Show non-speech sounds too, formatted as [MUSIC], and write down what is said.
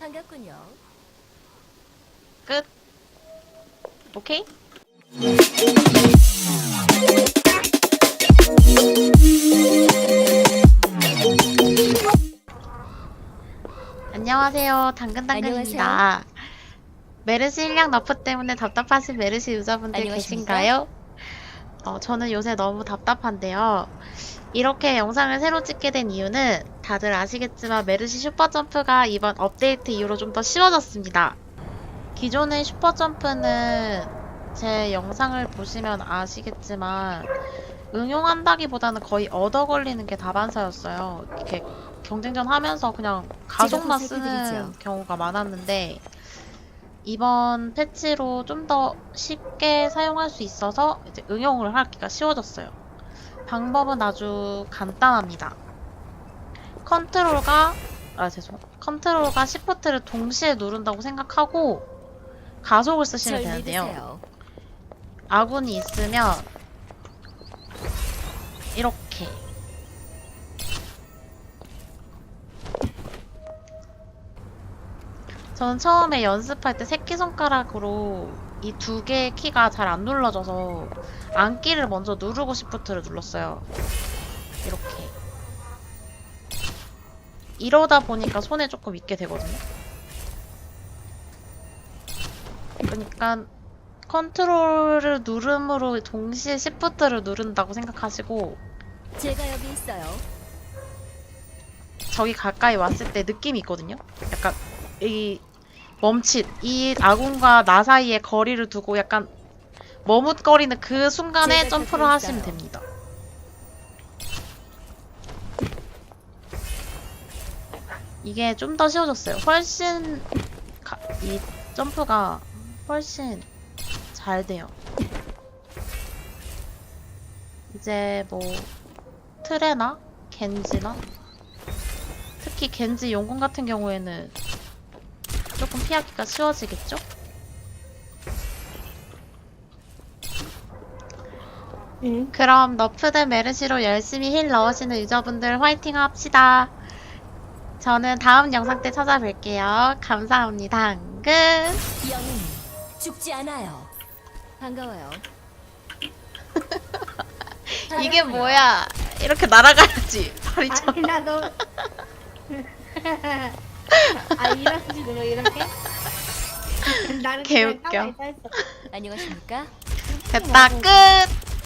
반갑군요. 끝. 오케이? 안녕하세요. 당근당근입니다. 메르시 일량 너프 때문에 답답하신 메르시 유저분들 안녕하십니까? 계신가요? 어, 저는 요새 너무 답답한데요. 이렇게 영상을 새로 찍게 된 이유는 다들 아시겠지만 메르시 슈퍼점프가 이번 업데이트 이후로 좀 더 쉬워졌습니다. 기존의 슈퍼점프는 제 영상을 보시면 아시겠지만 응용한다기보다는 거의 얻어 걸리는 게 다반사였어요. 이렇게 경쟁전 하면서 그냥 가속만 쓰는. 경우가 많았는데 이번 패치로 좀 더 쉽게 사용할 수 있어서 이제 응용을 하기가 쉬워졌어요. 방법은 아주 간단합니다. 컨트롤과 아 죄송 컨트롤과 시프트를 동시에 누른다고 생각하고 가속을 쓰시면 절 되는데요. 아군이 있으면 이렇게 저는 처음에 연습할 때 새끼손가락으로 이 두 개의 키가 잘 안 눌러져서 안기를 먼저 누르고 시프트를 눌렀어요. 이렇게. 이러다 보니까 손에 조금 있게 되거든요. 그러니까 컨트롤을 누름으로 동시에 시프트를 누른다고 생각하시고 제가 여기 있어요. 저기 가까이 왔을 때 느낌이 있거든요. 약간 이 멈칫 이 아군과 나 사이에 거리를 두고 약간 머뭇거리는 그 순간에 점프를 하시면. 됩니다. 이게 좀 더 쉬워졌어요. 훨씬 가- 이 점프가 훨씬 잘 돼요. 이제 뭐 트레나 겐지나 특히 겐지 용궁 같은 경우에는 조금 피하기가 쉬워지겠죠? 응. 그럼 너프된 메르시로 열심히 힐 넣으시는 유저분들 화이팅 합시다. 저는 다음 영상 때 찾아뵐게요. 감사합니다. 끝! 영웅 죽지 않아요. 반가워요. [LAUGHS] 이게 뭐야? 이렇게 날아가야지. 다리 쳐. 아니 나도 [LAUGHS] 아 이런 식으로 이렇게 나는 그냥 개웃겨. 가만히 서 있어. 안녕하십니까? 됐다. 끝!